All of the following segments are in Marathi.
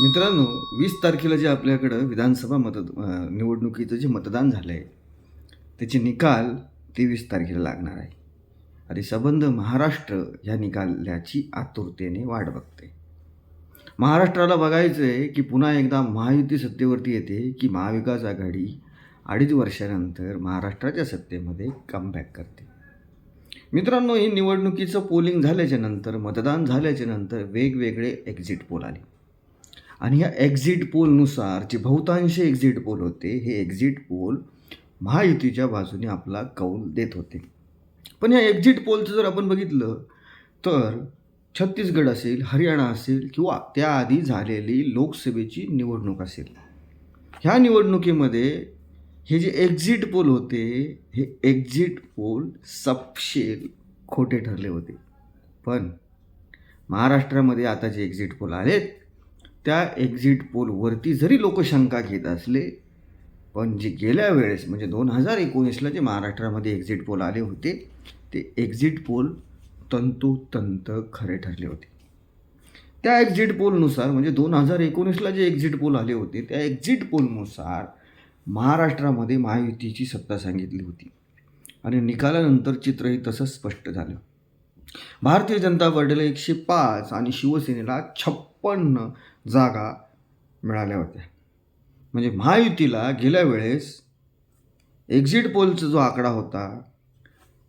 मित्रांनो वीस तारखेला जे आपल्याकडं विधानसभा मत निवडणुकीचं जे मतदान झालं आहे त्याचे निकाल तेवीस तारखेला लागणार आहे. आणि सबंध महाराष्ट्र ह्या निकालाची आतुरतेने वाट बघते. महाराष्ट्राला बघायचं आहे की पुन्हा एकदा महायुती सत्तेवरती येते की महाविकास आघाडी अडीच वर्षानंतर महाराष्ट्राच्या सत्तेमध्ये कमबॅक करते. मित्रांनो ही निवडणुकीचं पोलिंग झाल्याच्यानंतर मतदान झाल्याच्यानंतर वेगवेगळे एक्झिट पोल आले. आणि या एक्झिट पोलनुसार जे बहुतांश एक्झिट पोल होते हे एक्झिट पोल महायुतीच्या बाजूने आपला कौल देत होते. पण या एक्झिट पोलचं जर आपण बघितलं तर छत्तीसगड असेल हरियाणा असेल किंवा त्याआधी झालेली लोकसभेची निवडणूक असेल ह्या निवडणुकीमध्ये हे जे एक्झिट पोल होते हे एक्झिट पोल सपशेल खोटे ठरले होते. पण महाराष्ट्रामध्ये आता जे एक्झिट पोल आलेत त्या एक्झिट पोलवरती जरी लोक शंका घेत असले पण जे गेल्या वेळेस म्हणजे दोन हजार एकोणीसला जे महाराष्ट्रामध्ये एक्झिट पोल आले होते ते एक्झिट पोल तंतोतंत खरे ठरले होते. त्या एक्झिट पोलनुसार म्हणजे दोन हजार एकोणीसला जे एक्झिट पोल आले होते त्या एक्झिट पोलनुसार महाराष्ट्रामध्ये महायुतीची सत्ता सांगितली होती. आणि निकालानंतर चित्रही तसंच स्पष्ट झालं. भारतीय जनता पार्टीला एकशे पाच आणि शिवसेनेला छप्पन्न जागा मिळाल्या होत्या. म्हणजे महायुतीला गेल्या वेळेस एक्झिट पोलचा जो आकडा होता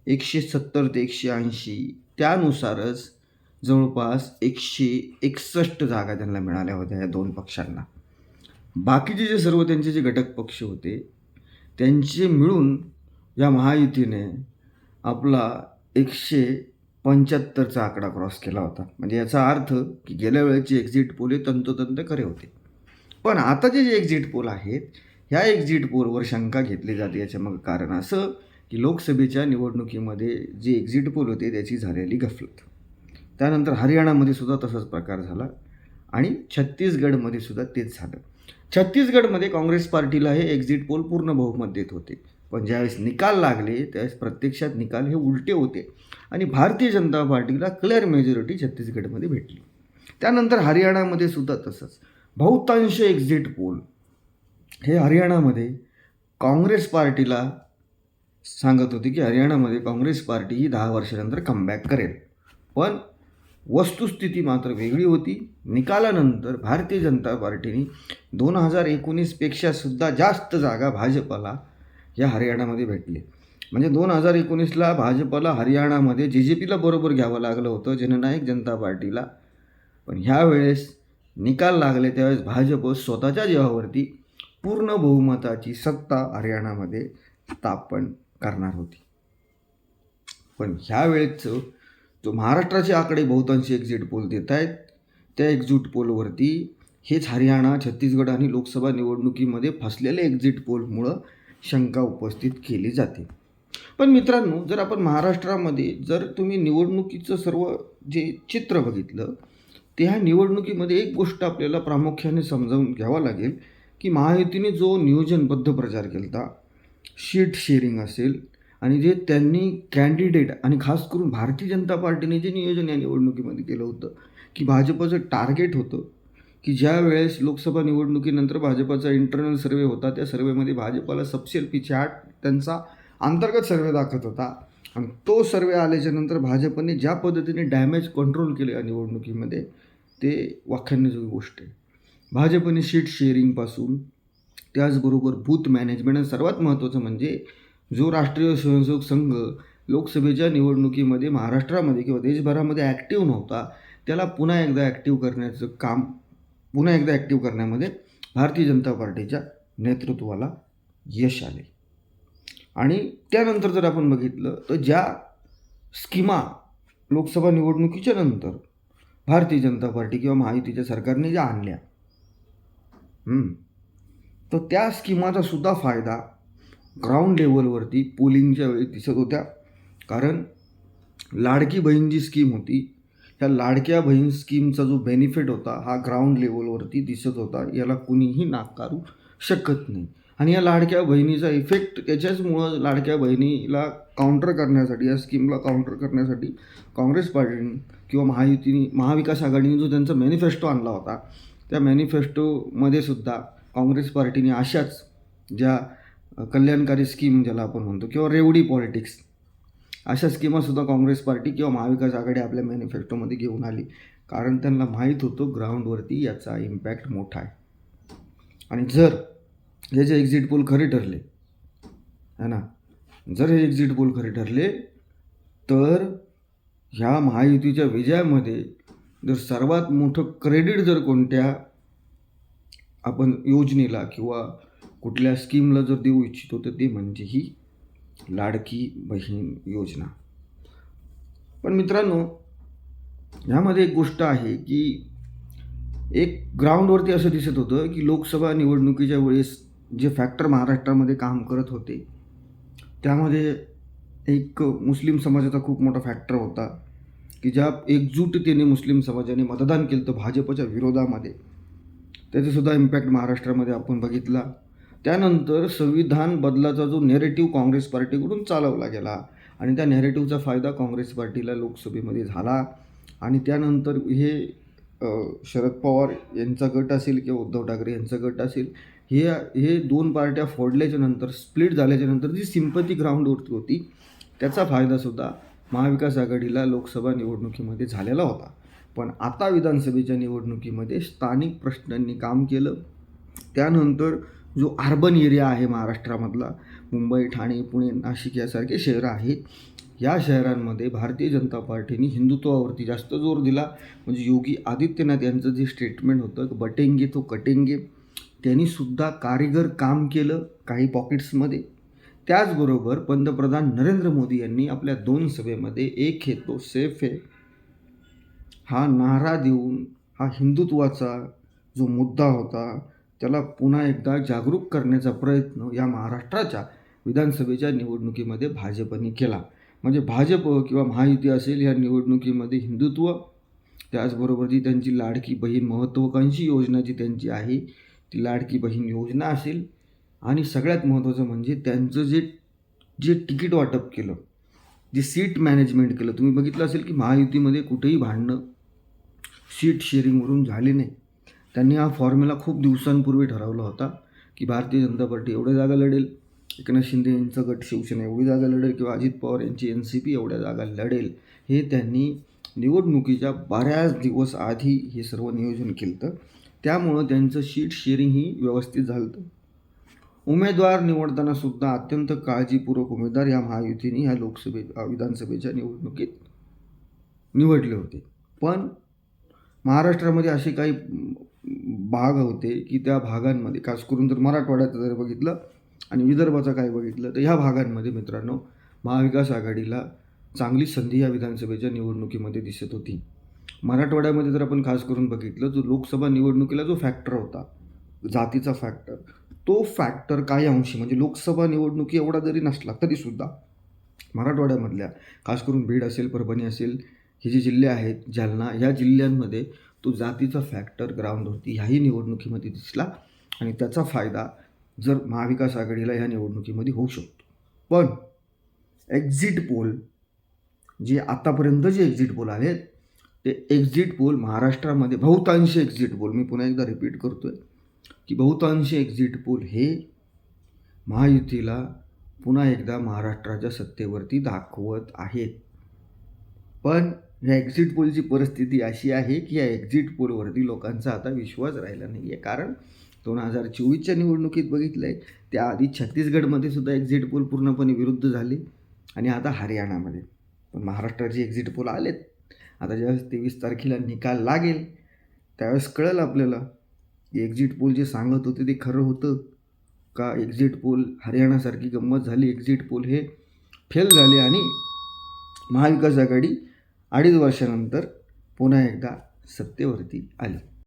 एकशे सत्तर ते एकशे ऐंशी त्यानुसारच जवळपास एकशे एकसष्ट जागा त्यांना मिळाल्या होत्या या दोन पक्षांना. बाकीचे जे सर्व त्यांचे जे घटक पक्ष होते त्यांचे मिळून या महायुतीने आपला एकशे पंच्याहत्तरचा आकडा क्रॉस केला होता. म्हणजे याचा अर्थ की गेल्या वेळेची एक्झिट पोल हे तंतोतंत खरे होते. पण आताचे जे एक्झिट पोल आहेत ह्या एक्झिट पोलवर शंका घेतली जाते. याच्या मग कारण असं की लोकसभेच्या निवडणुकीमध्ये जे एक्झिट पोल होते त्याची झालेली गफलत. त्यानंतर हरियाणामध्ये सुद्धा तसाच प्रकार झाला आणि छत्तीसगडमध्ये सुद्धा तेच झालं. छत्तीसगडमध्ये काँग्रेस पार्टीला हे एक्झिट पोल पूर्ण बहुमत देत होते. पण ज्यावेळेस निकाल लागले त्यावेळेस प्रत्यक्षात निकाल हे उलटे होते आणि भारतीय जनता पार्टीला क्लिअर मेजॉरिटी छत्तीसगडमध्ये भेटली. त्यानंतर हरियाणामध्ये सुद्धा तसंच. बहुतांश एक्झिट पोल हे हरियाणामध्ये काँग्रेस पार्टीला सांगत होते की हरियाणामध्ये काँग्रेस पार्टी ही दहा वर्षानंतर कमबॅक करेल. पण वस्तुस्थिती मात्र वेगळी होती. निकालानंतर भारतीय जनता पार्टीने दोन हजार एकोणीसपेक्षा सुद्धा जास्त जागा भाजपाला या हरियाणामध्ये भेटले. म्हणजे दोन हजार एकोणीसला भाजपला हरियाणामध्ये जे जे पीला बरोबर घ्यावं लागलं होतं जननायक जनता पार्टीला. पण ह्यावेळेस निकाल लागले त्यावेळेस भाजप स्वतःच्या जीवावरती पूर्ण बहुमताची सत्ता हरियाणामध्ये स्थापन करणार होती. पण ह्यावेळेचं जो महाराष्ट्राचे आकडे बहुतांशी एक्झिट पोल देत आहेत त्या एक्झिट पोलवरती हेच हरियाणा छत्तीसगड आणि लोकसभा निवडणुकीमध्ये फसलेले एक्झिट पोलमुळं शंका उपस्थित केली जाते. पण मित्रांनो जर आपण महाराष्ट्रामध्ये जर तुम्ही निवडणुकीचं सर्व जे चित्र बघितलं ते ह्या निवडणुकीमध्ये एक गोष्ट आपल्याला प्रामुख्याने समजावून घ्यावं लागेल की महायुतीने जो नियोजनबद्ध प्रचार केला होता शीट शेअरिंग असेल आणि जे त्यांनी कॅन्डिडेट आणि खास करून भारतीय जनता पार्टीने जे नियोजन या निवडणुकीमध्ये केलं होतं की भाजपचं टार्गेट होतं की ज्या वेळेस लोकसभा निवडणुकीनंतर भाजपाचा इंटरनल सर्वे होता त्या सर्वेमध्ये भाजपाला सबसेल पिछाट त्यांचा अंतर्गत सर्वे दाखवत होता. आणि तो सर्वे आल्याच्यानंतर भाजपने ज्या पद्धतीने डॅमेज कंट्रोल केले या निवडणुकीमध्ये ते वाखाणण्याजोगी गोष्ट आहे. भाजपने शीट शेअरिंगपासून त्याचबरोबर बूथ मॅनेजमेंट आणि सर्वात महत्त्वाचं म्हणजे जो राष्ट्रीय स्वयंसेवक संघ लोकसभेच्या निवडणुकीमध्ये महाराष्ट्रामध्ये किंवा देशभरामध्ये ॲक्टिव्ह नव्हता त्याला पुन्हा एकदा ॲक्टिव्ह करण्याचं काम पुन्हा एकदा ॲक्टिव्ह करण्यामध्ये भारतीय जनता पार्टीच्या नेतृत्वाला यश आले. आणि त्यानंतर जर आपण बघितलं तर ज्या स्कीमा लोकसभा निवडणुकीच्या नंतर भारतीय जनता पार्टी किंवा महायुतीच्या सरकारने ज्या आणल्या तर त्या स्कीमाचा सुद्धा फायदा ग्राउंड लेवलवरती पोलिंगच्या वेळी दिसत होत्या. कारण लाडकी बहीण जी स्कीम होती ह्या लाडक्या बहीण स्कीमचा जो बेनिफिट होता हा ग्राउंड लेवलवरती दिसत होता याला कुणीही नाकारू शकत नाही. आणि या लाडक्या बहिणीचा इफेक्ट त्याच्याचमुळं लाडक्या बहिणीला काउंटर करण्यासाठी या स्कीमला काउंटर करण्यासाठी काँग्रेस पार्टीने किंवा महायुतीने महाविकास आघाडीने जो त्यांचा मॅनिफेस्टो आणला होता त्या मॅनिफेस्टोमध्ये सुद्धा काँग्रेस पार्टीने अशाच ज्या कल्याणकारी स्कीम ज्याला आपण म्हणतो किंवा रेवडी पॉलिटिक्स अशा स्कीमासुद्धा काँग्रेस पार्टी किंवा महाविकास आघाडी आपल्या मॅनिफेस्टोमध्ये घेऊन आली. कारण त्यांना माहीत होतं ग्राउंडवरती याचा इम्पॅक्ट मोठा आहे. आणि जर हे जे एक्झिट पोल खरे ठरले है ना? जर हे एक्झिट पोल खरे ठरले तर ह्या महायुतीच्या विजयामध्ये जर सर्वात मोठं क्रेडिट जर कोणत्या आपण योजनेला किंवा कुठल्या स्कीमला जर देऊ इच्छितो तर ते म्हणजे ही लाडकी बहीण योजना. पण मित्रांनो ह्यामध्ये एक गोष्ट आहे की एक ग्राउंडवरती असं दिसत होतं की लोकसभा निवडणुकीच्या वेळेस जे फॅक्टर महाराष्ट्रामध्ये काम करत होते त्यामध्ये एक मुस्लिम समाजाचा खूप मोठा फॅक्टर होता की ज्या एकजूटतेने मुस्लिम समाजाने मतदान केलं तर भाजपच्या विरोधामध्ये. त्याचासुद्धा इम्पॅक्ट महाराष्ट्रामध्ये आपण बघितला. त्यानंतर संविधान बदलाचा जो नेरेटिव्ह काँग्रेस पार्टीकडून चालवला गेला आणि त्या नेरेटिव्हचा फायदा काँग्रेस पार्टीला लोकसभेमध्ये झाला. आणि त्यानंतर हे शरद पवार यांचा गट असेल किंवा उद्धव ठाकरे यांचा गट असेल हे हे दोन पार्ट्या फोडल्याच्या नंतर स्प्लिट झाल्याच्यानंतर जी सिंपती ग्राउंडवरती होती त्याचा फायदासुद्धा महाविकास आघाडीला लोकसभा निवडणुकीमध्ये झालेला होता. पण आता विधानसभेच्या निवडणुकीमध्ये स्थानिक प्रश्नांनी काम केलं. त्यानंतर जो अर्बन एरिया आहे महाराष्ट्रामधला मुंबई ठाणे पुणे नाशिक यासारखे शहरं आहेत. या शहरांमध्ये भारतीय जनता पार्टीने हिंदुत्वावरती जास्त जोर दिला. म्हणजे योगी आदित्यनाथ यांचं जे स्टेटमेंट होतं बटेंगे तो कटेंगे त्यांनीसुद्धा कारीगर काम केलं काही पॉकेट्समध्ये त्याचबरोबर पंतप्रधान नरेंद्र मोदी यांनी आपल्या दोन सभेमध्ये एक हे तो सेफ आहे. हा नारा देऊन हा हिंदुत्वाचा जो मुद्दा होता त्याला पुन्हा एकदा जागरूक करण्याचा प्रयत्न या महाराष्ट्राच्या विधानसभेच्या निवडणुकीमध्ये भाजपने केला. म्हणजे भाजप किंवा महायुती असेल या निवडणुकीमध्ये हिंदुत्व त्याचबरोबर जी त्यांची लाडकी बहीण महत्त्वाकांक्षी योजना जी त्यांची आहे ती लाडकी बहीण योजना असेल. आणि सगळ्यात महत्त्वाचं म्हणजे त्यांचं जे जे तिकीट वाटप केलं जे सीट मॅनेजमेंट केलं तुम्ही बघितलं असेल की महायुतीमध्ये कुठेही भांडणं सीट शेअरिंगवरून झाले नाही. त्यांनी हा फॉर्म्युला खूप दिवसांपूर्वी ठरवला होता की भारतीय जनता पार्टी एवढ्या जागा लढेल एकनाथ शिंदे यांचं गट शिवसेना एवढी जागा लढेल किंवा अजित पवार यांची एन सी पी एवढ्या जागा लढेल हे त्यांनी निवडणुकीच्या बऱ्याच दिवस आधी हे सर्व नियोजन केलं त्यामुळं त्यांचं शीट शेअरिंग ही व्यवस्थित झालं उमेदवार निवडताना सुद्धा अत्यंत काळजीपूर्वक उमेदवार या महायुतीने ह्या लोकसभे विधानसभेच्या निवडणुकीत निवडले होते. पण महाराष्ट्रामध्ये असे काही भाग होते की त्या भागांमध्ये खास करून जर मराठवाड्याचं जर बघितलं आणि विदर्भाचं काय बघितलं तर ह्या भागांमध्ये मित्रांनो महाविकास आघाडीला चांगली संधी या विधानसभेच्या निवडणुकीमध्ये दिसत होती. मराठवाड्यामध्ये जर आपण खास करून बघितलं जो लोकसभा निवडणुकीला जो फॅक्टर होता जातीचा फॅक्टर तो फॅक्टर काही अंशी म्हणजे लोकसभा निवडणुकी एवढा जरी नसला तरीसुद्धा मराठवाड्यामधल्या खास करून बीड असेल परभणी असेल हे जे जिल्हे आहेत जालना या जिल्ह्यांमध्ये तो जातीचा फॅक्टर ग्राउंडवरती ह्याही निवडणुकीमध्ये दिसला आणि त्याचा फायदा जर महाविकास आघाडीला ह्या निवडणुकीमध्ये होऊ शकतो. पण एक्झिट पोल जे आतापर्यंत जे एक्झिट पोल आहेत ते एक्झिट पोल महाराष्ट्रामध्ये बहुतांश एक्झिट पोल मी पुन्हा एकदा रिपीट करतो आहे की बहुतांश एक्झिट पोल हे महायुतीला पुन्हा एकदा महाराष्ट्राच्या सत्तेवरती दाखवत आहेत. पण या एक्झिट पोलची परिस्थिती अशी आहे की या एक्झिट पोलवरती लोकांचा आता विश्वास राहिला नाही आहे कारण दोन हजार चोवीसच्या निवडणुकीत बघितलं आहे त्याआधी छत्तीसगडमध्ये सुद्धा एक्झिट पोल पूर्णपणे विरुद्ध झाले आणि आता हरियाणामध्ये. पण महाराष्ट्राचे एक्झिट पोल आलेत आता ज्यावेळेस तेवीस तारखेला निकाल लागेल त्यावेळेस कळेल आपल्याला की एक्झिट पोल जे सांगत होते ते खरं होतं का? एक्झिट पोल हरियाणासारखी गंमत झाली? एक्झिट पोल हे फेल झाले आणि महाविकास आघाडी अडीच वर्षानंतर पुन्हा एकदा सत्तेवरती आली.